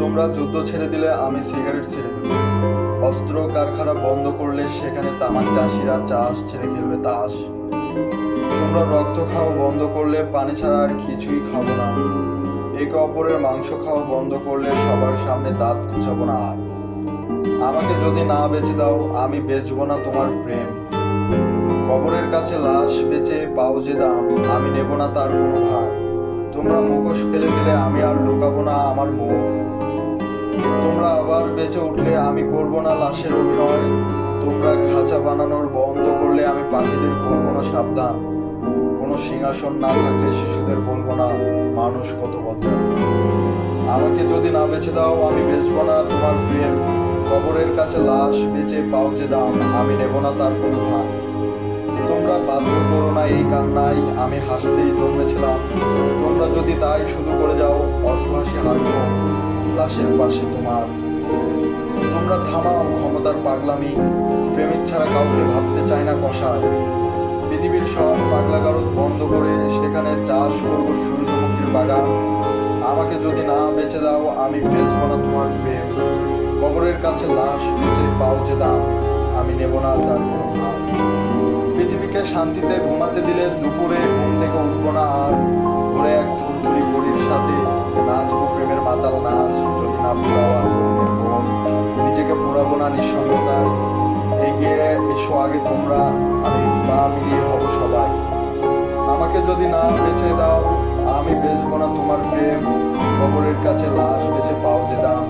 তোমরা যুদ্ধ ছেড়ে দিলে আমি সিগারেট ছেড়ে দেব। অস্ত্র কারখানা বন্ধ করলে সেখানে তামাক চাষিরা চাষ ছেড়ে খেলবে তাস। তোমরা রক্ত খাওয়া বন্ধ করলে পানি ছাড়া আর কিছুই খাব না। একে অপরের মাংস খাওয়া বন্ধ করলে সবার সামনে দাঁত খুঁচাবো না আর। আমাকে যদি না বেঁচে দাও, আমি বেচবো না তোমার প্রেম। কবরের কাছে লাশ বেচে পাও যে দাম, আমি নেব না তার কোনো ভার। তোমরা মুখোশ ফেলে দিলে আমি আর লুকাবো না আমার মুখ। তোমরা আবার বেঁচে উঠলে আমি করব না লাশের অভিনয়। তোমরা খাঁচা বানানোর বন্ধ করলে আমি পাখিদের করব না সাবধান। কোনো সিংহাসন না থাকলে শিশুদের বলব না, মানুষ কত বদলা আমাকে যদি না বেঁচে দাও, আমি বেচবো না তোমার প্রেম। কবরের কাছে লাশ বেচে পাও যে দাম, আমি নেব না তার কোনো ভার। তোমরা বাধ্য করো না এই কান্নাই আমি হাসতেই জন্মেছিলাম তোমরা যদি তাই শুরু করে যাও অট্টহাসি হাসবো লাশের পাশে তোমার। তোমরা থামাও ক্ষমতার পাগলামি। প্রেমিক ছাড়া কাউকে ভাবতে চায় না কষায়। পৃথিবীর সব পাগলা গারদ বন্ধ করে সেখানে চাষ করব সূর্যমুখীর বাগান। আমাকে যদি না বেঁচে দাও, আমি বেচবো না তোমার প্রেম। কবরের কাছে লাশ বেঁচে পাও যে দাম, আমি নেব না তার কোনো শান্তিতে ঘুমাতে দিলে দুপুরে ঘুম থেকে উঠবো না আর ভোরে এক থুরথুরি পরির সাথে নাচবো, প্রেমের মাতাল নাচ, যদি না মন নিজেকে পুরাবো না নিঃসঙ্গতায়। এগিয়ে এসো আগে তোমরা, আমি পা মিলিয়ে হব সবাই। আমাকে যদি না বেঁচে দাও, আমি বেচবো না তোমার প্রেম। কবরের কাছে লাশ বেঁচে পাও যে দাম।